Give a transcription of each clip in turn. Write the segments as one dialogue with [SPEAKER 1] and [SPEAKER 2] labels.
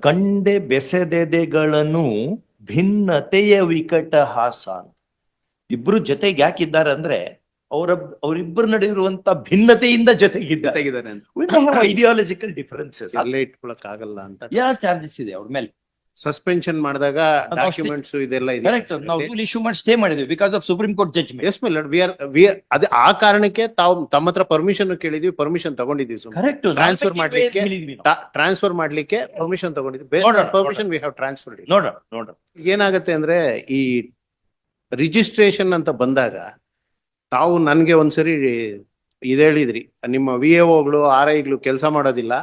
[SPEAKER 1] ಕಂಡೆ ಬೆಸೆದೆದೆಗಳನ್ನು ಭಿನ್ನತೆಯ ವಿಕಟ ಹಾಸ. ಇಬ್ರು ಜೊತೆಗೆ ಯಾಕಿದ್ದಾರೆ ಅಂದ್ರೆ ಅವರ ಅವರಿಬ್ಬರು ನಡುವೆ ಇರುವಂತ ಭಿನ್ನತೆಯಿಂದ ಜೊತೆಗಿದ್ದಾರೆ. ಐಡಿಯಾಲಜಿಕಲ್ ಡಿಫರೆನ್ಸಸ್
[SPEAKER 2] ಅಲ್ಲೇ ಇಟ್ಕೊಳಕ್ ಆಗಲ್ಲ ಅಂತ.
[SPEAKER 1] ಯಾವ ಚಾರ್ಜಸ್ ಇದೆ ಅವ್ರ ಮೇಲೆ?
[SPEAKER 2] ಸಸ್ಪೆನ್ಷನ್ ಮಾಡಿದಾಗ
[SPEAKER 1] ಅದು ಅಷ್ಟೇ.
[SPEAKER 2] ಡಾಕ್ಯುಮೆಂಟ್ಸ್ ಇದೆಲ್ಲ
[SPEAKER 1] ಕರೆಕ್ಟ್ ನಾವು ಇಶ್ಯೂ ಮಾಡಿ ಸ್ಟೇ ಮಾಡಿದ್ವಿ because of Supreme Court judgment
[SPEAKER 2] S ಮೇಲ್ ವಿ ಆರ್ ವಿ ಅದೇ ಆ ಕಾರಣಕ್ಕೆ ತಾವು ತಮ್ಮ ಹತ್ರ ಪರ್ಮಿಷನ್ ಕೇಳಿದ್ವಿ ಪರ್ಮಿಷನ್ ತಗೊಂಡಿದ್ವಿ ಸುಮ್ಮನೆ
[SPEAKER 1] ಕರೆಕ್ಟ್
[SPEAKER 2] Transfer ಮಾಡ್ಲಿಕ್ಕೆ ಟ್ರಾನ್ಸ್ಫರ್ ಮಾಡ್ಲಿಕ್ಕೆ ಪರ್ಮಿಷನ್ ತಗೊಂಡಿದ್ವಿ.
[SPEAKER 1] ನೋಡೋಣ,
[SPEAKER 2] ಪರ್ಮಿಷನ್ ವಿ ಹ್ಯಾವ್ ಟ್ರಾನ್ಸ್ಫರ್
[SPEAKER 1] ನೋಡೋಣ ನೋಡೋಣ
[SPEAKER 2] ಏನಾಗತ್ತೆ ಅಂದ್ರೆ ಈ ರಿಜಿಸ್ಟ್ರೇಷನ್ ಅಂತ ಬಂದಾಗ ತಾವು ನನ್ಗೆ ಒಂದ್ಸರಿ ಇದ್ ಹೇಳಿದ್ರಿ. ನಿಮ್ಮ ವಿ ಎಗಳು ಆರ್ ಐಗಳು ಕೆಲಸ ಮಾಡೋದಿಲ್ಲ.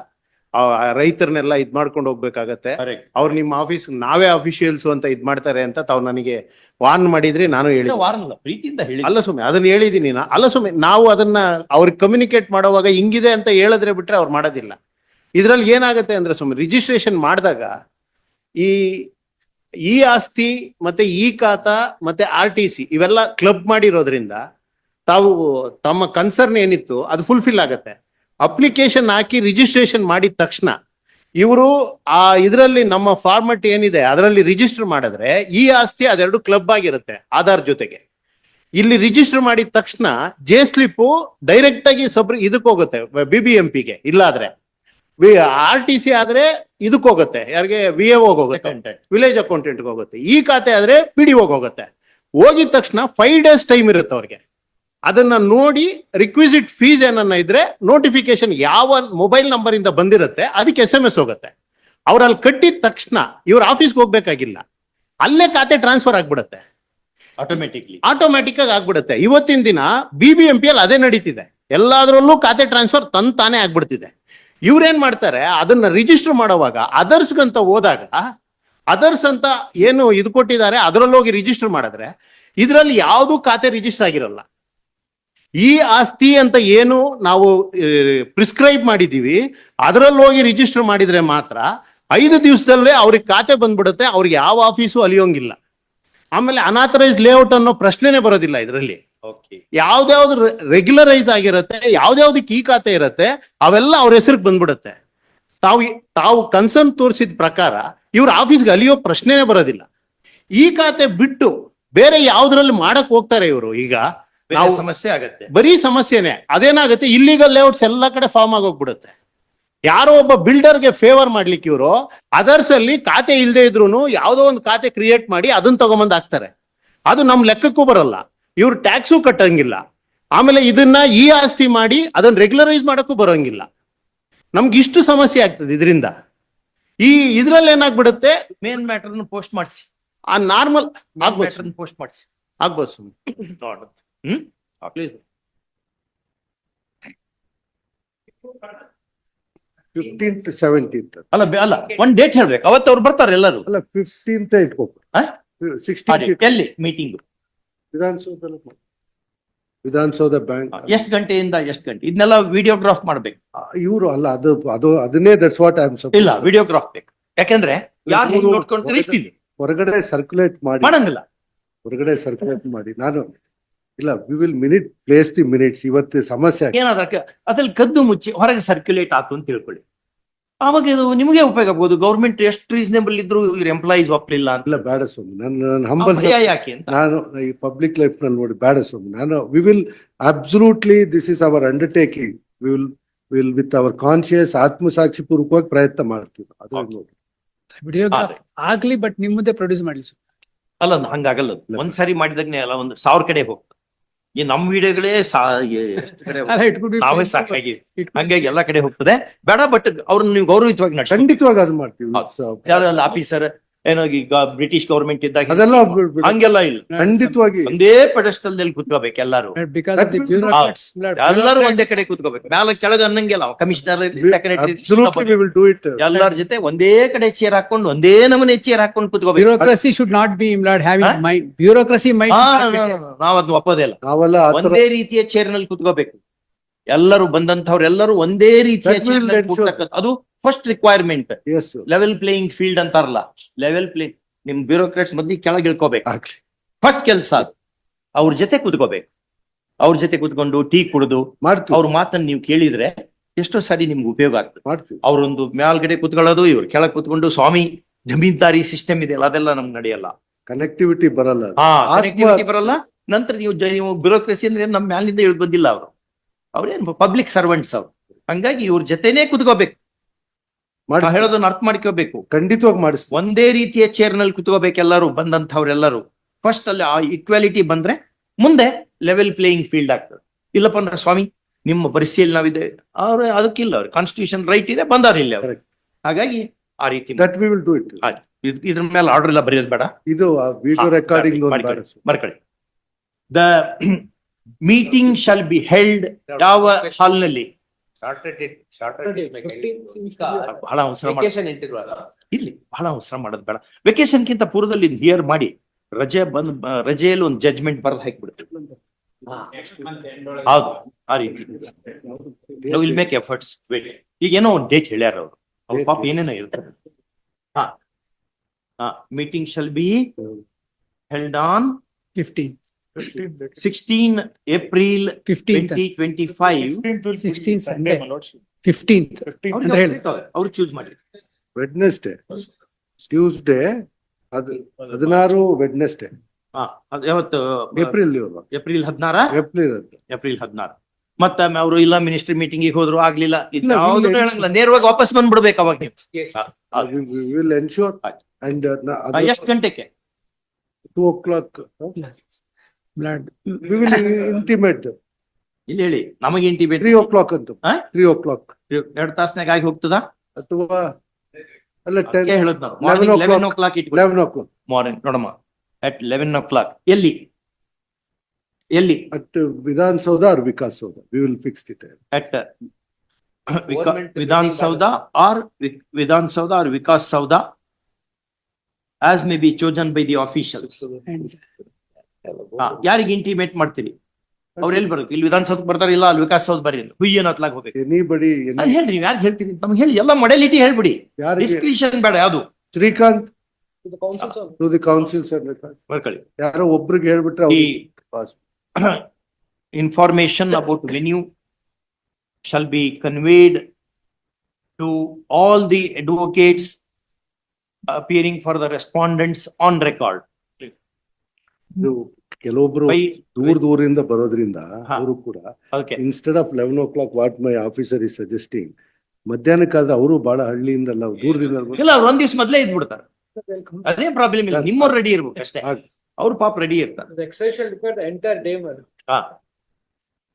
[SPEAKER 2] ಆ ರೈತರನ್ನೆಲ್ಲ ಇದ್ ಮಾಡ್ಕೊಂಡು ಹೋಗ್ಬೇಕಾಗತ್ತೆ. ಅವ್ರು ನಿಮ್ಮ ಆಫೀಸ್ ನಾವೇ ಅಫಿಷಿಯಲ್ಸ್ ಅಂತ ಇದ್ ಮಾಡ್ತಾರೆ ಅಂತ ತಾವು ನನಗೆ ವಾರ್ನ್ ಮಾಡಿದ್ರಿ ನಾನು
[SPEAKER 1] ಪ್ರೀತಿಯಿಂದ ಹೇಳಿ
[SPEAKER 2] ಅಲ್ಲ ಸುಮ್ಮನೆ ಅದನ್ನ ಹೇಳಿದೀನಿ ನಾ ಅಲ್ಲ ಸುಮ್ಮನೆ ನಾವು ಅದನ್ನ ಅವ್ರಿಗೆ ಕಮ್ಯುನಿಕೇಟ್ ಮಾಡೋವಾಗ ಹಿಂಗಿದೆ ಅಂತ ಹೇಳಿದ್ರೆ ಬಿಟ್ರೆ ಅವ್ರು ಮಾಡೋದಿಲ್ಲ. ಇದ್ರಲ್ಲಿ ಏನಾಗುತ್ತೆ ಅಂದ್ರೆ ಸುಮ್ಮನೆ ರಿಜಿಸ್ಟ್ರೇಷನ್ ಮಾಡಿದಾಗ ಈ ಈ ಆಸ್ತಿ ಮತ್ತೆ ಈ ಖಾತಾ ಮತ್ತೆ ಆರ್ ಟಿ ಸಿ ಇವೆಲ್ಲ ಕ್ಲಬ್ ಮಾಡಿರೋದ್ರಿಂದ ತಾವು ತಮ್ಮ ಕನ್ಸರ್ನ್ ಏನಿತ್ತು ಅದು ಫುಲ್ಫಿಲ್ ಆಗತ್ತೆ. ಅಪ್ಲಿಕೇಶನ್ ಹಾಕಿ ರಿಜಿಸ್ಟ್ರೇಷನ್ ಮಾಡಿದ ತಕ್ಷಣ ಇವರು ಆ ಇದರಲ್ಲಿ ನಮ್ಮ ಫಾರ್ಮೆಟ್ ಏನಿದೆ ಅದರಲ್ಲಿ ರಿಜಿಸ್ಟರ್ ಮಾಡಿದ್ರೆ ಈ ಆಸ್ತಿ ಅದೆರಡು ಕ್ಲಬ್ ಆಗಿರುತ್ತೆ ಆಧಾರ್ ಜೊತೆಗೆ. ಇಲ್ಲಿ ರಿಜಿಸ್ಟರ್ ಮಾಡಿದ ತಕ್ಷಣ ಜೆ ಸ್ಲಿಪ್ ಡೈರೆಕ್ಟ್ ಆಗಿ ಸಬ್ರಿ ಇದಕ್ಕೆ ಹೋಗುತ್ತೆ ಬಿ ಬಿ ಎಂ ಪಿಗೆ ಇಲ್ಲಾದ್ರೆ. ಆರ್ ಟಿ ಸಿ ಆದ್ರೆ ಇದಕ್ಕೆ ಹೋಗುತ್ತೆ ಯಾರಿಗೆ ವಿ ಎ ಹೋಗುತ್ತೆ ವಿಲೇಜ್ ಅಕೌಂಟೆಂಟ್ಗೆ ಹೋಗುತ್ತೆ. ಈ ಖಾತೆ ಆದ್ರೆ ಪಿ ಡಿ ಹೋಗುತ್ತೆ. ಹೋಗಿದ ತಕ್ಷಣ ಫೈವ್ ಡೇಸ್ ಟೈಮ್ ಇರುತ್ತೆ ಅವ್ರಿಗೆ. ಅದನ್ನ ನೋಡಿ ರಿಕ್ವಿಸಿಟ್ ಫೀಸ್ ಏನನ್ನ ಇದ್ರೆ ನೋಟಿಫಿಕೇಶನ್ ಯಾವ ಮೊಬೈಲ್ ನಂಬರ್ ಇಂದ ಬಂದಿರುತ್ತೆ ಅದಕ್ಕೆ ಎಸ್ ಎಂ ಎಸ್ ಹೋಗುತ್ತೆ. ಅವ್ರು ಅಲ್ಲಿ ಕಟ್ಟಿದ ತಕ್ಷಣ ಇವ್ರ ಆಫೀಸ್ಗೆ ಹೋಗ್ಬೇಕಾಗಿಲ್ಲ. ಅಲ್ಲೇ ಖಾತೆ ಟ್ರಾನ್ಸ್ಫರ್ ಆಗ್ಬಿಡುತ್ತೆ.
[SPEAKER 1] ಆಟೋಮೆಟಿಕ್ಲಿ
[SPEAKER 2] ಆಟೋಮ್ಯಾಟಿಕ್ ಆಗಿ ಆಗ್ಬಿಡುತ್ತೆ. ಇವತ್ತಿನ ದಿನ ಬಿ ಬಿ ಎಂ ಪಿ ಅಲ್ಲಿ ಅದೇ ನಡೀತಿದೆ. ಎಲ್ಲಾದ್ರಲ್ಲೂ ಖಾತೆ ಟ್ರಾನ್ಸ್ಫರ್ ತನ್ ತಾನೇ ಆಗ್ಬಿಡ್ತಿದೆ. ಇವ್ರೇನ್ ಮಾಡ್ತಾರೆ ಅದನ್ನ ರಿಜಿಸ್ಟರ್ ಮಾಡುವಾಗ ಅದರ್ಸ್ ಅಂತ ಹೋದಾಗ ಅದರ್ಸ್ ಅಂತ ಏನು ಇದು ಕೊಟ್ಟಿದ್ದಾರೆ ಅದರಲ್ಲೋಗಿ ಹೋಗಿ ರಿಜಿಸ್ಟರ್ ಮಾಡಿದ್ರೆ ಇದರಲ್ಲಿ ಯಾವುದು ಖಾತೆ ರಿಜಿಸ್ಟರ್ ಆಗಿರಲ್ಲ. ಈ ಆಸ್ತಿ ಅಂತ ಏನು ನಾವು ಪ್ರಿಸ್ಕ್ರೈಬ್ ಮಾಡಿದ್ದೀವಿ ಅದರಲ್ಲಿ ಹೋಗಿ ರಿಜಿಸ್ಟರ್ ಮಾಡಿದ್ರೆ ಮಾತ್ರ ಐದು ದಿವಸದಲ್ಲೇ ಅವ್ರಿಗೆ ಖಾತೆ ಬಂದ್ಬಿಡುತ್ತೆ ಅವ್ರಿಗೆ ಯಾವ ಆಫೀಸು ಅಲಿಯೋಂಗಿಲ್ಲ. ಆಮೇಲೆ ಅನಾಥರೈಸ್ ಲೇಔಟ್ ಅನ್ನೋ ಪ್ರಶ್ನೆನೇ ಬರೋದಿಲ್ಲ ಇದರಲ್ಲಿ.
[SPEAKER 1] ಓಕೆ
[SPEAKER 2] ಯಾವ್ದ್ಯಾವ್ದು ರೆಗ್ಯುಲರೈಸ್ ಆಗಿರುತ್ತೆ ಯಾವ್ದ್ಯಾವ್ದಕ್ಕೆ ಈ ಖಾತೆ ಇರುತ್ತೆ ಅವೆಲ್ಲ ಅವ್ರ ಹೆಸರಿಗೆ ಬಂದ್ಬಿಡುತ್ತೆ. ತಾವು ತಾವು ಕನ್ಸರ್ನ್ ತೋರಿಸಿದ ಪ್ರಕಾರ ಇವ್ರ ಆಫೀಸ್ಗೆ ಅಲಿಯೋ ಪ್ರಶ್ನೆನೇ ಬರೋದಿಲ್ಲ. ಈ ಖಾತೆ ಬಿಟ್ಟು ಬೇರೆ ಯಾವ್ದ್ರಲ್ಲಿ ಮಾಡಕ್ ಹೋಗ್ತಾರೆ ಇವರು ಈಗ ನಾವು
[SPEAKER 1] ಸಮಸ್ಯೆ ಆಗತ್ತೆ.
[SPEAKER 2] ಬರೀ ಸಮಸ್ಯೆನೆ. ಅದೇನಾಗುತ್ತೆ? ಇಲ್ಲಿಗಲ್ ಲೇಔಟ್ಸ್ ಎಲ್ಲ ಕಡೆ ಫಾರ್ಮ್ ಆಗೋಗ್ಬಿಡುತ್ತೆ. ಯಾರೋ ಒಬ್ಬ ಬಿಲ್ಡರ್ಗೆ ಫೇವರ್ ಮಾಡ್ಲಿಕ್ಕೆ ಇವರು ಅದರ್ಸ್ ಅಲ್ಲಿ ಖಾತೆ ಇಲ್ಲದೆ ಇದ್ರು ಯಾವುದೋ ಒಂದು ಖಾತೆ ಕ್ರಿಯೇಟ್ ಮಾಡಿ ಅದನ್ನ ತಗೊಂಬಂದ್ ಹಾಕ್ತಾರೆ. ಅದು ನಮ್ ಲೆಕ್ಕಕ್ಕೂ ಬರಲ್ಲ. ಇವ್ರು ಟ್ಯಾಕ್ಸು ಕಟ್ಟಂಗಿಲ್ಲ. ಆಮೇಲೆ ಇದನ್ನ ಈ ಆಸ್ತಿ ಮಾಡಿ ಅದನ್ನ ರೆಗ್ಯುಲರೈಸ್ ಮಾಡಕ್ಕೂ ಬರೋಂಗಿಲ್ಲ. ನಮ್ಗೆ ಇಷ್ಟು ಸಮಸ್ಯೆ ಆಗ್ತದೆ ಇದರಿಂದ. ಈ ಇದ್ರಲ್ಲಿ ಏನಾಗ್ಬಿಡುತ್ತೆ?
[SPEAKER 1] ಮೇನ್ ಮ್ಯಾಟರ್ ಪೋಸ್ಟ್ ಮಾಡಿಸಿ.
[SPEAKER 2] ಆ ನಾರ್ಮಲ್ ಆಗ್ಬೋದು
[SPEAKER 1] ಪೋಸ್ಟ್ ಮಾಡಿಸಿ.
[SPEAKER 2] ಆಗ್ಬೋದು ಸುಮ್ನೆ.
[SPEAKER 1] ಹ್ಮ್?
[SPEAKER 2] Please.
[SPEAKER 3] ಫಿಫ್ಟೀನ್ತ್ ಸೆವೆಂಟೀನ್ತ್
[SPEAKER 1] ಅಲ್ಲ ಬೆ- ಅಲ್ಲ ಒಂದ್ ಡೇಟ್ ಹೇಳ್ಬೇಕು. ಅವತ್ತು ಅವ್ರು ಬರ್ತಾರೆ ಎಲ್ಲರೂ.
[SPEAKER 3] ಅಲ್ಲ ಫಿಫ್ಟೀನ್ತ್ ಇಟ್ಕೋಬೇಕು.
[SPEAKER 1] ಆ?
[SPEAKER 3] ಸಿಕ್ಸ್ಟೀನ್
[SPEAKER 1] ಎಲ್ಲಿ? ಮೀಟಿಂಗ್
[SPEAKER 3] ವಿಧಾನಸೌಧ ವಿಧಾನಸೌಧ ಬ್ಯಾಂಕ್
[SPEAKER 1] ಎಷ್ಟು ಗಂಟೆಯಿಂದ ಎಷ್ಟು ಗಂಟೆ? ಇದನ್ನೆಲ್ಲ ವಿಡಿಯೋಗ್ರಾಫ್ ಮಾಡ್ಬೇಕು.
[SPEAKER 3] ಇವರು ಅಲ್ಲ ಅದು ಅದು ಅದನ್ನೇ ದಟ್ಸ್ ವಾಟ್ ಐ ಆಮ್
[SPEAKER 1] ಇಲ್ಲ ವಿಡಿಯೋಗ್ರಾಫ್ ಬೇಕು. ಯಾಕಂದ್ರೆ ಯಾರು ಹೆಂಗ್ ನೋಡ್ಕೊಂಡ್ರೆ ಇಷ್ಟಿದೆ.
[SPEAKER 3] ಹೊರಗಡೆ ಸರ್ಕ್ಯುಲೇಟ್ ಮಾಡಿ.
[SPEAKER 1] ಮಾಡಂಗಿಲ್ಲ.
[SPEAKER 3] ಹೊರಗಡೆ ಸರ್ಕ್ಯುಲೇಟ್ ಮಾಡಿ. ನಾನು ಇಲ್ಲ we will minute place the minutes ಇವತ್ತು ಸಮಸ್ಯೆ
[SPEAKER 1] ಏನಾದ್ರೆ ಅದ್ರಲ್ಲಿ ಕದ್ದು ಮುಚ್ಚಿ ಹೊರಗೆ ಸರ್ಕ್ಯುಲೇಟ್ ಆತು ಅಂತ ತಿಳ್ಕೊಳ್ಳಿ. ಆವಾಗ ಇದು ನಿಮಗೆ ಉಪಯೋಗ ಆಗ್ಬೋದು. ಗೌರ್ಮೆಂಟ್ ಎಷ್ಟು ರೀಸನೇಬಲ್ ಇದ್ರು ಇವ್ರ ಎಂಪ್ಲಾಯೀಸ್ ಒಪ್ಲಿಲ್ಲ ಅಂತ.
[SPEAKER 3] ಇಲ್ಲ ಬೇಡ ಸ್ವಾಮಿ. ನನ್ನ ನನ್ನ ಹಂಬಲ್
[SPEAKER 1] ಯಾಕೆ ಅಂತ?
[SPEAKER 3] ನಾನು ಈ ಪಬ್ಲಿಕ್ ಲೈಫ್ನಲ್ಲಿ ನೋಡಿ ಬೇಡ ಸ್ವಾಮಿ. ನಾನು we will absolutely this is our undertaking we will will with our conscious ಆತ್ಮಸಾಕ್ಷಿ ಪೂರ್ವಕವಾಗಿ ಪ್ರಯತ್ನ ಮಾಡ್ತೀವಿ. ಅದು. ನೋಡಿ
[SPEAKER 4] ಆಗ್ಲಿ ಬಟ್ ನಿಮ್ಮದೇ ಮುಂದೆ ಪ್ರೊಡ್ಯೂಸ್ ಮಾಡಿ
[SPEAKER 1] ಅಲ್ಲ ಹಂಗಾಗಲ್ಲ ಒಂದ್ ಒಂದ್ಸರಿ ಮಾಡಿದಾಗನೇ ಅಲ್ಲ ಒಂದು ಸಾವಿರ ಕಡೆ ಹೋಗ್ತದೆ ಈ ನಮ್ ವಿಡಿಯೋಗಳೇ ಸಾ ಎಷ್ಟು ಕಡೆ ನಾವೇ ಸಾಕಾಗಿ. ಹಂಗಾಗಿ ಎಲ್ಲಾ ಕಡೆ ಹೋಗ್ತದೆ. ಬೇಡ ಬಟ್ ಅವ್ರನ್ನ ನೀವು ಗೌರವಿತವಾಗಿ ನಡೆಸಿ
[SPEAKER 3] ಖಂಡಿತವಾಗಿ ಅದು ಮಾಡ್ತೀವಿ.
[SPEAKER 1] ಯಾರು ಆಫೀಸರ್ ಏನೋ ಈಗ ಬ್ರಿಟಿಷ್ ಗವರ್ಮೆಂಟ್ ಇದ್ದಾಗ
[SPEAKER 3] ಅದೆಲ್ಲ
[SPEAKER 1] ಹಂಗೆಲ್ಲ ಇಲ್ಲ.
[SPEAKER 3] ಖಂಡಿತವಾಗಿ.
[SPEAKER 1] ಒಂದೇ ಪೆಡಸ್ಟಲ್ ದಲ್ಲಿ ಕುತ್ಕೋಬೇಕು ಎಲ್ಲರೂ. ಎಲ್ಲರೂ ಒಂದೇ ಕಡೆ ಕುತ್ಕೋಬೇಕು. ಮ್ಯಾಲ ಕೆಳಗೆ ಅನ್ನಂಗಿಲ್ಲ commissioner secretary
[SPEAKER 3] absolutely we will do it.
[SPEAKER 1] ಎಲ್ಲರ ಜೊತೆ ಒಂದೇ ಕಡೆ ಚೇರ್ ಹಾಕೊಂಡು ಒಂದೇ ನಮೂನೆ ಚೇರ್ ಹಾಕೊಂಡು ಕುತ್ಕೋಬೇಕು.
[SPEAKER 4] Bureaucracy should not be having
[SPEAKER 1] Huh?
[SPEAKER 4] Having mind bureaucracy
[SPEAKER 1] ಹಾ,
[SPEAKER 4] ಮೈಂಡ್
[SPEAKER 1] ನಾವ್ ಅದನ್ನ ಒಪ್ಪೋದೇ ಇಲ್ಲ.
[SPEAKER 3] ನಾವೆಲ್ಲ ಆ ತರ
[SPEAKER 1] ಒಂದೇ ರೀತಿಯ ಚೇರ್ನಲ್ಲಿ ಕುತ್ಕೋಬೇಕು. ಎಲ್ಲರೂ ಬಂದಂತವ್ರೆಲ್ಲರೂ ಒಂದೇ ರೀತಿಯ
[SPEAKER 3] That will
[SPEAKER 1] ಚೇರ್ನಲ್ಲಿ
[SPEAKER 3] ensure-.
[SPEAKER 1] ಅದು first requirement level playing field ಅಂತಾರಲ್ಲ. ಲೆವೆಲ್ ಪ್ಲೇ ನಿಮ್ ಬ್ಯೂರೋಕ್ರಾಟ್ಸ್ ಮೊದ್ಲಿಗೆ ಕೆಳಗೆ ಇಳ್ಕೋಬೇಕು. ಫಸ್ಟ್ ಕೆಲಸ ಅದು ಅವ್ರ ಜೊತೆ ಕುತ್ಕೋಬೇಕು. ಅವ್ರ ಜೊತೆ ಕುತ್ಕೊಂಡು ಟೀ ಕುಡಿದು ಅವ್ರ ಮಾತನ್ನ ನೀವು ಕೇಳಿದ್ರೆ ಎಷ್ಟೋ ಸಾರಿ ನಿಮ್ಗೆ ಉಪಯೋಗ ಆಗ್ತದೆ. ಅವ್ರೊಂದು ಮೇಲ್ಗಡೆ ಮ್ಯಾಲ್ಗಡೆ ಕುತ್ಕೊಳ್ಳೋದು ಇವ್ರು ಕೆಳಗೆ ಕುತ್ಕೊಂಡು ಸ್ವಾಮಿ ಜಮೀನ್ದಾರಿ ಸಿಸ್ಟಮ್ ಇದೆ ಅದೆಲ್ಲ ನಮ್ಗೆ ನಡೆಯಲ್ಲ.
[SPEAKER 3] ಕನೆಕ್ಟಿವಿಟಿ ಬರಲ್ಲ. ಆತ್ಮ-
[SPEAKER 1] ಬರಲ್ಲ. ನಂತರ ನೀವು ನೀವು ಬ್ಯೂರೋಕ್ರಸಿ ಅಂದ್ರೆ ನಮ್ಮ ಮ್ಯಾಲಿಂದ ಇಳಿದು ಬಂದಿಲ್ಲ ಅವರು. ಅವ್ರೇನು ಪಬ್ಲಿಕ್ ಸರ್ವೆಂಟ್ಸ್ ಅವ್ರು. ಹಂಗಾಗಿ ಇವ್ರ ಜೊತೆನೇ ಕುತ್ಕೋಬೇಕು.
[SPEAKER 3] ಮಾಡಿ
[SPEAKER 1] ಹೇಳೋದನ್ನ ಅರ್ಥ ಮಾಡ್ಕೋಬೇಕು.
[SPEAKER 3] ಖಂಡಿತವಾಗಿ ಮಾಡಿಸ್ತೀವಿ
[SPEAKER 1] ಒಂದೇ ರೀತಿಯ ಚೇರ್ನಲ್ಲಿ ಕುತ್ಕೋಬೇಕು ಎಲ್ಲರೂ ಬಂದಂಥವ್ರೆಲ್ಲರೂ. ಫಸ್ಟ್ ಅಲ್ಲಿ ಆ ಇಕ್ವಾಲಿಟಿ ಬಂದ್ರೆ ಮುಂದೆ ಲೆವೆಲ್ ಪ್ಲೇಯಿಂಗ್ ಫೀಲ್ಡ್ ಆಗ್ತದೆ. ಇಲ್ಲಪ್ಪ ಅಂದ್ರೆ ಸ್ವಾಮಿ ನಿಮ್ಮ ಪರಿಸ್ಥಿತಿಯಲ್ಲಿ ನಾವಿದೆ. ಅವ್ರ ಅದಕ್ಕಿಲ್ಲ ಅವ್ರು. ಕಾನ್ಸ್ಟಿಟ್ಯೂಷನ್ ರೈಟ್ ಇದೆ ಬಂದಾರ ಇಲ್ಲಿ ಅವ್ರು. ಹಾಗಾಗಿ ಆ ರೀತಿ
[SPEAKER 3] that we will do it.
[SPEAKER 1] ಇದ್ರ ಮೇಲೆ ಆರ್ಡರ್ ಎಲ್ಲ ಬರೆಯೋದು ಬೇಡ.
[SPEAKER 3] ಇದು ವಿಡಿಯೋ ರೆಕಾರ್ಡಿಂಗ್.
[SPEAKER 1] ಬರ್ಕೊಳ್ಳಿ. The meeting shall be held ಯಾವ ಹಾಲ್ನಲ್ಲಿ ಬಹಳ ಅವಸರ ಮಾಡ ಇಲ್ಲಿ ಬಹಳ ಅವಸರ ಮಾಡೋದು ಬೇಡ. ವೆಕೇಶನ್ಗಿಂತ ಪೂರ್ವದಲ್ಲಿ ಹಿಯರ್ ಮಾಡಿ. ರಜೆ ಬಂದ್ ರಜೆಯಲ್ಲಿ ಒಂದು ಜಜ್ಮೆಂಟ್ ಬರ್ದು ಹಾಕ್ಬಿಡ್ತೀವಿ ಹೌದು ಆ ರೀತಿ. ವಿಲ್ ಮೇಕ್ ಎಫರ್ಟ್ಸ್ ಈಗ ಏನೋ ಒಂದು ಡೇಟ್ ಹೇಳ್ಯಾರ ಅವರು. ಅವ್ರ ಪಾಪ ಏನೇನೋ ಇರ್ತಾರೆ ಹಾ. ಹಾ meeting shall be held on
[SPEAKER 4] fifteen
[SPEAKER 1] sixteen April
[SPEAKER 4] fifteen
[SPEAKER 1] twenty twenty five
[SPEAKER 4] sixteen Sunday fifteenth ಅಂತ ಹೇಳಿ.
[SPEAKER 1] ಅವ್ರು ಚೂಸ್ ಮಾಡಿ.
[SPEAKER 3] ವೆಡ್ನೆಸ್ಡೇ ಟ್ಯೂಸ್ಡೇ ಅದು ಹದಿನಾರು ವೆಡ್ನೆಸ್ಡೇ
[SPEAKER 1] ಹಾ ಅದು ಯಾವತ್ತು
[SPEAKER 3] ಏಪ್ರಿಲ್ ಇವಾಗ.
[SPEAKER 1] ಏಪ್ರಿಲ್ ಹದಿನಾರ?
[SPEAKER 3] ಏಪ್ರಿಲ್ ಅಂತ
[SPEAKER 1] ಏಪ್ರಿಲ್ ಹದಿನಾರು. ಮತ್ತೆ ಅವರು ಇಲ್ಲ ಮಿನಿಸ್ಟ್ರಿ ಮೀಟಿಂಗ್ ಹೋದ್ರು ಆಗ್ಲಿಲ್ಲ.
[SPEAKER 3] ಇಲ್ಲ,
[SPEAKER 1] ಯಾವ್ದನ್ನೂ
[SPEAKER 3] ಇಲ್ಲ.
[SPEAKER 1] ಹೇಳಂಗಿಲ್ಲ. ನೇರವಾಗಿ ವಾಪಸ್ ಬಂದ್ಬಿಡ್ಬೇಕು ಅವಾಗ ನೀವು. ಆಯ್ತು. ಎಷ್ಟು ಗಂಟೆಗೆ?
[SPEAKER 3] Two o'clock
[SPEAKER 4] blood
[SPEAKER 3] we will intimate
[SPEAKER 1] ಇಲ್ಲಿ ಹೇಳಿ ನಮಗೆ ಇಂಟಿಮೇಟ್
[SPEAKER 3] ತ್ರೀ ಓ ಕ್ಲಾಕ್ ಅಂತ.
[SPEAKER 1] ಹಾ?
[SPEAKER 3] ತ್ರೀ ಓ ಕ್ಲಾಕ್
[SPEAKER 1] ಎರಡು ತಾಸ್ನಾಗ ಆಗಿ ಹೋಗ್ತದ?
[SPEAKER 3] ಅಥವಾ ಅಲ್ಲ ಟೆನ್
[SPEAKER 1] ಹೇಳೋದು ನಾವು
[SPEAKER 3] 11 o'clock.
[SPEAKER 1] ಲೆವೆನ್ ಓ ಕ್ಲಾಕ್ ಇಟ್ಕೊಂಡು
[SPEAKER 3] ಲೆವೆನ್ ಓ ಕ್ಲಾಕ್
[SPEAKER 1] ಮಾರ್ನಿಂಗ್ ನೋಡಮ್ಮ. ಅಟ್ ಲೆವೆನ್ ಓ ಕ್ಲಾಕ್ ಎಲ್ಲಿ? ಎಲ್ಲಿ?
[SPEAKER 3] At Vidhana Soudha or Vikas Soudha we will fix it
[SPEAKER 1] at uh, or Vidhana Soudha or Vikas Vi- as may be chosen by the official be chosen ಯಾರಿಗೆ intimate ಮಾಡ್ತೀರಿ ಅವ್ರು ಎಲ್ಲಿ ಬರ್ಬೇಕು? ಇಲ್ಲಿ ವಿಧಾನಸೌಧಕ್ಕೆ ಬರ್ತಾರೆ ಇಲ್ಲ ಅಲ್ಲಿ ವಿಕಾಸ್ ಸೌಧ ಬರ್ರಿ ಹುಯ್ಯನ್ ಹತ್ಲಾಗ್ ಹೋಗ್ಬೇಕು.
[SPEAKER 3] ಎನಿಬಡಿ
[SPEAKER 1] ಅದ್ ಹೇಳ್ರಿ ನೀವು ಯಾರು ಹೇಳ್ತೀರಿ ನಮ್ಗೆ ಹೇಳಿ ಎಲ್ಲ ಮೊಡಲಿಟಿ ಹೇಳ್ಬಿಡಿ.
[SPEAKER 3] ಯಾರಿಗೆ?
[SPEAKER 1] ಡಿಸ್ಕ್ರಿಷನ್ ಬೇಡ ಯಾವ್ದು?
[SPEAKER 3] ಶ್ರೀಕಾಂತ್. ಟು ದಿ ಕೌನ್ಸಿಲ್ಸ್
[SPEAKER 1] ಬರ್ಕೊಳ್ಳಿ.
[SPEAKER 3] ಯಾರೋ ಒಬ್ರಿಗೆ ಹೇಳ್ಬಿಟ್ರೆ
[SPEAKER 1] ಈ
[SPEAKER 3] ಅವ್ರಿಗೆ pass.
[SPEAKER 1] information about venue shall be conveyed to all the advocates appearing for the respondents on record.
[SPEAKER 3] ಇದು ಕೆಲವೊಬ್ರು ದೂರ ದೂರಿಂದ ಬರೋದ್ರಿಂದ. ಅವರು ಕೂಡ instead of eleven o'clock what my officer is suggesting ಮಧ್ಯಾಹ್ನಕ್ಕಾದ್ರೆ ಅವರು ಬಹಳ ಹಳ್ಳಿಯಿಂದ ನಾವು ದೂರದಿಂದ
[SPEAKER 1] ಇಲ್ಲ ಅವ್ರು ಒಂದ್ ದಿವ್ಸ ಮೊದ್ಲೇ ಇದ್ಬಿಡ್ತಾರೆ. ಅದೇ ಪ್ರಾಬ್ಲಮ್ ಇಲ್ಲ. ನಿಮ್ಮವ್ರು ರೆಡಿ ಇರ್ಬೇಕು ಅಷ್ಟೇ. ಅವ್ರ ಪಾಪ ರೆಡಿ ಇರ್ತಾರೆ.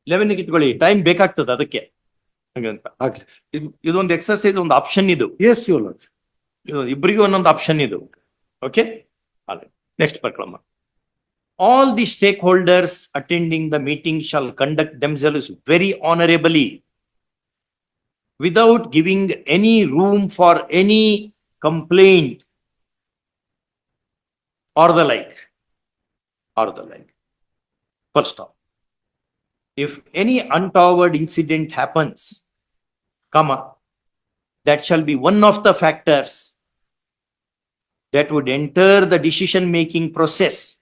[SPEAKER 1] ಲೆವೆನ್ ಇಟ್ಕೊಳ್ಳಿ. ಟೈಮ್ ಬೇಕಾಗ್ತದೆ ಅದಕ್ಕೆ. ಹಂಗಂತ ಇದೊಂದು ಎಕ್ಸರ್ಸೈಸ್ ಒಂದು ಆಪ್ಷನ್ ಇದು.
[SPEAKER 3] ಎಸ್ ಯು
[SPEAKER 1] ಇಬ್ಬರಿಗೂ ಒಂದೊಂದು ಆಪ್ಷನ್ ಇದು. ಓಕೆ ನೆಕ್ಸ್ಟ್ ಬರ್ಕೊಳಮ್ಮ all the stakeholders attending the meeting shall conduct themselves very honorably without giving any room for any complaint or the like or the like. First off if any untoward incident happens comma that shall be one of the factors that would enter the decision making process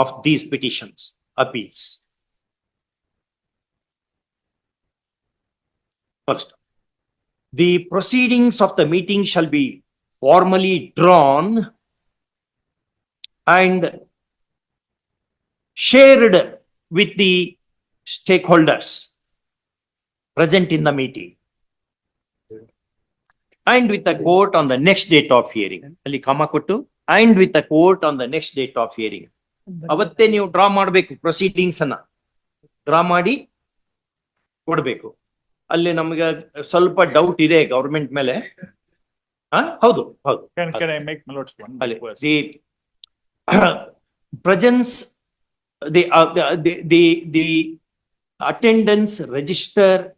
[SPEAKER 1] of these petitions, appeals. First, the proceedings of the meeting shall be formally drawn and shared with the stakeholders present in the meeting and with the court on the next date of hearing. Ali, and with the court on the next date of hearing. ಅವತ್ತೇ ನೀವು draw ಮಾಡ್ಬೇಕು proceedings ಅನ್ನ. Draw ಮಾಡಿ ಕೊಡ್ಬೇಕು. ಅಲ್ಲಿ ನಮ್ಗೆ ಸ್ವಲ್ಪ doubt ಇದೆ ಗವರ್ಮೆಂಟ್ ಮೇಲೆ. ಹೌದು ಹೌದು.
[SPEAKER 5] Presence
[SPEAKER 1] the the the attendance register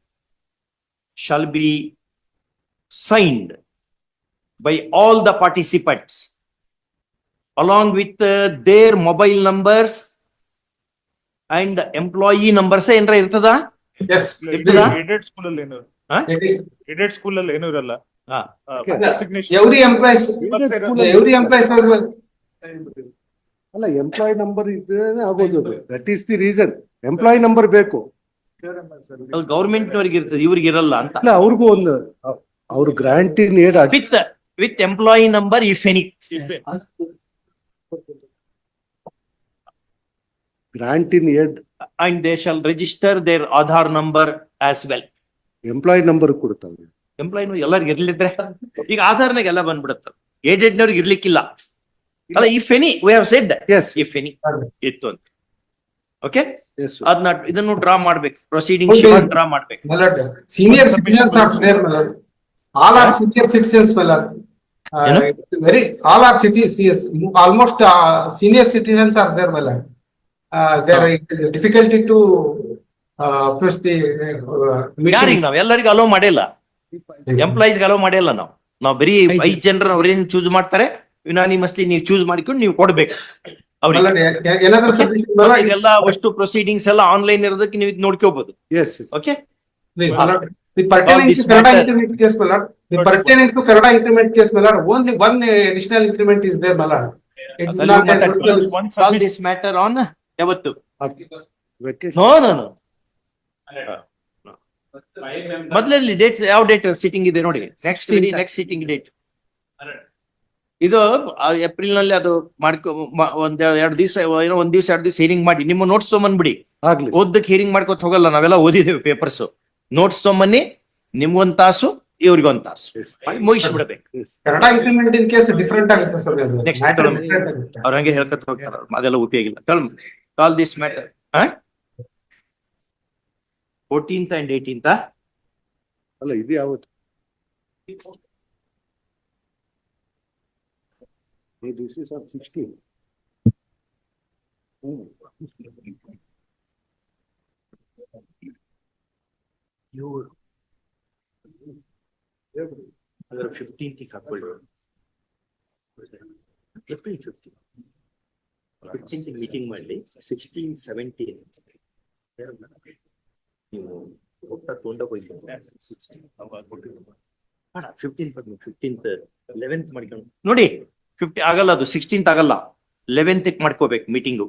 [SPEAKER 1] shall be signed by all the participants along with uh, their mobile numbers and employee numbers ಏನ್ರ ಇರ್ತದ?
[SPEAKER 6] Yes.
[SPEAKER 5] ಸ್ಕೂಲ್ ಅಲ್ಲಿ ಏನು aided ಅಲ್ಲಿ ಏನು ಇರಲ್ಲ
[SPEAKER 6] employees also.
[SPEAKER 3] ಅಲ್ಲ ಎಂಪ್ಲಾಯ್ ನಂಬರ್ ಇದ್ರೆ ಆಗೋದು that is the reason employ number ಬೇಕು.
[SPEAKER 1] ಅದು ಗೌರ್ಮೆಂಟ್ ನವ್ರಿಗೆ ಇರ್ತದೆ ಇವ್ರಿಗೆ ಇರಲ್ಲ ಅಂತ.
[SPEAKER 3] ಇಲ್ಲ ಅವ್ರಿಗೂ ಒಂದು ಅವ್ರ grant in
[SPEAKER 1] with with employee number if any
[SPEAKER 3] grant in aid
[SPEAKER 1] and they shall register their Aadhaar number as well
[SPEAKER 3] employ number ಕೊಡ್ತಾವೆ
[SPEAKER 1] ಎಂಪ್ಲಾಯ್ ಎಲ್ಲರಿಗೂ ಇರ್ಲಿದ್ರೆ ಈಗ ಆಧಾರ್ನಾಗ ಎಲ್ಲ ಬಂದ್ಬಿಡುತ್ತೆ. ಏಡೆಡ್ನವ್ರಿಗೆ ಇರ್ಲಿಕ್ಕಿಲ್ಲ. ಅಲ್ಲ if any we have said
[SPEAKER 3] as
[SPEAKER 1] if any ಇತ್ತು ಅಂತ. ಓಕೆ
[SPEAKER 3] ಎಸ್
[SPEAKER 1] ಅದನ್ನ ಇದನ್ನು ಡ್ರಾ ಮಾಡ್ಬೇಕು. Proceeding
[SPEAKER 6] Okay.
[SPEAKER 1] ಡ್ರಾ ಮಾಡ್ಬೇಕು.
[SPEAKER 6] My senior citizens are there. All are senior citizens, lord. Almost senior citizens are ಮೇಲೆ ಡಿಫಿಕಲ್ಟಿ ಟು
[SPEAKER 1] ಯಾರಿಗೆ ನಾವು? ಅಲೋ ಮಾಡಿಲ್ಲ. ಎಂಪ್ಲಾಯೀಸ್ಗೆ ಅಲೋ ಮಾಡಿಲ್ಲ ನಾವು. ನಾವು ಬರೀ
[SPEAKER 4] ಐದು
[SPEAKER 1] ಜನರ ಅವ್ರೇನ್ ಚೂಸ್ ಮಾಡ್ತಾರೆ? ಯುನಾನಿಮಸ್ಲಿ ನೀವು ಚೂಸ್ ಮಾಡ್ಕೊಂಡು ನೀವು ಕೊಡ್ಬೇಕು. ಅವ್ರಿಗೆ. ಎಲ್ಲ ಪ್ರೊಸೀಡಿಂಗ್ಸ್ ಎಲ್ಲ ಆನ್ಲೈನ್ ಇರೋದಕ್ಕೆ ನೀವು ನೋಡ್ಕೋಬಹುದು
[SPEAKER 3] as
[SPEAKER 1] case
[SPEAKER 6] milord
[SPEAKER 1] with
[SPEAKER 6] case
[SPEAKER 1] milord
[SPEAKER 6] only
[SPEAKER 5] one
[SPEAKER 1] additional
[SPEAKER 5] increment
[SPEAKER 1] is matter on ಯಾವತ್ತು? ನೋ ಮೊದಲಲ್ಲಿ ಡೇಟ್ ಯಾವ ಡೇಟ್ ಸಿಟ್ಟಿಂಗ್ ಇದೆ ನೋಡಿ. ನೆಕ್ಸ್ಟ್ ನೆಕ್ಸ್ಟ್ ಸಿಟ್ಟಿಂಗ್ ಡೇಟ್ ಇದು ಏಪ್ರಿಲ್ನಲ್ಲಿ ಅದು ಮಾಡ್ಕೊ ಒಂದ್ ಎರಡು ದಿವಸ ಏನೋ ಒಂದ್ ದಿವ್ಸ ಎರಡ್ ದಿವ್ಸ ಹಿರಿಂಗ್ ಮಾಡಿ. ನಿಮ್ಮ ನೋಟ್ಸ್
[SPEAKER 3] ತೊಗೊಂಡ್ಬಿಡಿ
[SPEAKER 1] ಓದಕ್ ಹಿರಿಂಗ್ ಮಾಡ್ಕೊತ ಹೋಗಲ್ಲ ನಾವೆಲ್ಲ ಓದಿದೀವಿ ಪೇಪರ್ಸ್ ನೋಟ್ಸ್ ತೊಂಬನ್ನಿ ನಿಮ್ಗೊಂದ್ ತಾಸು ಇವ್ರಿಗೊಂದ್ ತಾಸು. ಮುಗಿಸ್ಬಿಡ್ಬೇಕು.
[SPEAKER 6] ಆಗುತ್ತೆ.
[SPEAKER 1] ಅವ್ರ ಹಂಗೆ ಹೇಳ್ಕೊತ ಹೋಗ್ತಾರ. ಅವ್ರು. ಅದೆಲ್ಲ ಉಪಯೋಗ ಇಲ್ಲ. ತಳ್ call this matter fourteenth and eighteenth
[SPEAKER 3] ಅಲ್ಲ ಇದು ಯಾವತ್ತು? ದಿಸ್ ಇಸ್ ಆನ್ ಸಿಕ್ಸ್ಟೀನ್
[SPEAKER 1] ಅದರ ಫಿಫ್ಟೀನ್ತ್ ಹಾಕೊಳ್ಳಿ ಏಪ್ರಿಲ್ ಫಿಫ್ಟೀನ್ ಫಿಫ್ಟೀನ್ತ್ ಮೀಟಿಂಗ್ ಮಾಡಿ ಸಿಕ್ಸ್ಟೀನ್ ಸೆವೆಂಟೀನ್ ನೀವು ಒಟ್ಟ ತೊಂಡ ಫಿಫ್ಟೀನ್ ಫಿಫ್ಟೀನ್ತ್ ಲೆವೆಂತ್ ಮಾಡ್ಕೊಂಡು ನೋಡಿ ಫಿಫ್ಟಿ ಆಗಲ್ಲ ಅದು ಸಿಕ್ಸ್ಟೀನ್ತ್ ಆಗಲ್ಲ ಲೆವೆಂತ್ ಮಾಡ್ಕೋಬೇಕು ಮೀಟಿಂಗು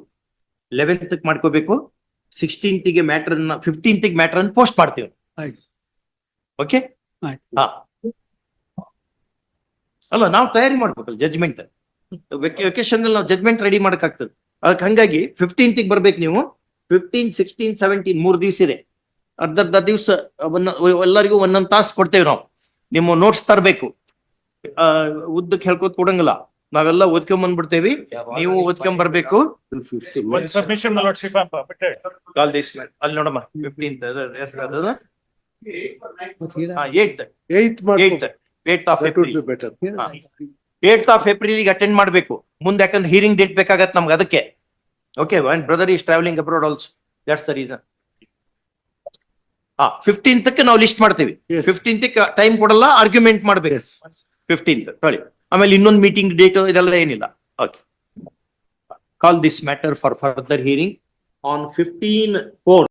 [SPEAKER 1] ಲೆವೆಂತ್ ಮಾಡ್ಕೋಬೇಕು ಸಿಕ್ಸ್ಟೀನ್ತ್ಗೆ ಮ್ಯಾಟರ್ ಫಿಫ್ಟೀನ್ತ್ ಮ್ಯಾಟರ್ ಅನ್ನು ಪೋಸ್ಟ್ ಮಾಡ್ತೀವಿ
[SPEAKER 4] ಆಯ್ತು.
[SPEAKER 1] ಓಕೆ
[SPEAKER 4] ಆಯ್ತು.
[SPEAKER 1] ಹಾ. ಅಲ್ಲ ನಾವು ತಯಾರಿ ಮಾಡ್ಬೇಕಲ್ಲ ಜಜ್ಮೆಂಟ್ ವೆಕೇಶನ್ ನಾವು ಜಜ್ಮೆಂಟ್ ರೆಡಿ ಮಾಡಕ್ಕಾಗ್ತದೆ. ಅದಕ್ಕೆ ಹಂಗಾಗಿ ಫಿಫ್ಟೀನ್ತ್ ಬರ್ಬೇಕು ನೀವು. ಫಿಫ್ಟೀನ್ ಸಿಕ್ಸ್ಟೀನ್ ಸೆವೆಂಟೀನ್ ಮೂರ್ ದಿವಸ ಇದೆ. ಅರ್ಧ ಅರ್ಧ ದಿವಸ ಎಲ್ಲರಿಗೂ ಒಂದೊಂದ್ ತಾಸು ಕೊಡ್ತೇವೆ ನಾವು. ನಿಮ್ಮ ನೋಟ್ಸ್ ತರಬೇಕು. ಉದ್ದಕ್ಕೆ ಹೇಳ್ಕೊತ್ ಕೊಡಂಗಿಲ್ಲ. ನಾವೆಲ್ಲ ಓದ್ಕೊಂಡ್ ಬಂದ್ಬಿಡ್ತೇವಿ. ನೀವು ಓದ್ಕೊಂಡ್ ಬರ್ಬೇಕು. ಸಬ್ಮಿಷನ್ ಅಲ್ಲಿ ನೋಡಮ್ಮ fifteenth eight
[SPEAKER 3] eighth
[SPEAKER 1] eight eight of April
[SPEAKER 3] be
[SPEAKER 1] eight of April attend ಮಾಡಬೇಕು. ಮುಂದೆ ಯಾಕಂದ್ರೆ ಹಿಯರಿಂಗ್ ಡೇಟ್ ಬೇಕಾಗತ್ತೆ ನಮ್ಗೆ ಅದಕ್ಕೆ. Okay and brother is travelling abroad also that's the reason ಹಾ ಫಿಫ್ಟೀನ್ತ್ ನಾವು ಲಿಸ್ಟ್ ಮಾಡ್ತೀವಿ. ಫಿಫ್ಟೀನ್ತ್ ಟೈಮ್ ಕೊಡಲ್ಲ ಆರ್ಗ್ಯುಮೆಂಟ್ ಮಾಡ್ಬೇಕು.
[SPEAKER 3] ಫಿಫ್ಟೀನ್
[SPEAKER 1] ಫಿಫ್ಟೀನ್ತ್ ತೊಳಿ. ಆಮೇಲೆ ಇನ್ನೊಂದು ಮೀಟಿಂಗ್ ಡೇಟ್ ಇದೆಲ್ಲ ಏನಿಲ್ಲ. Okay call this matter for further hearing on fifteen four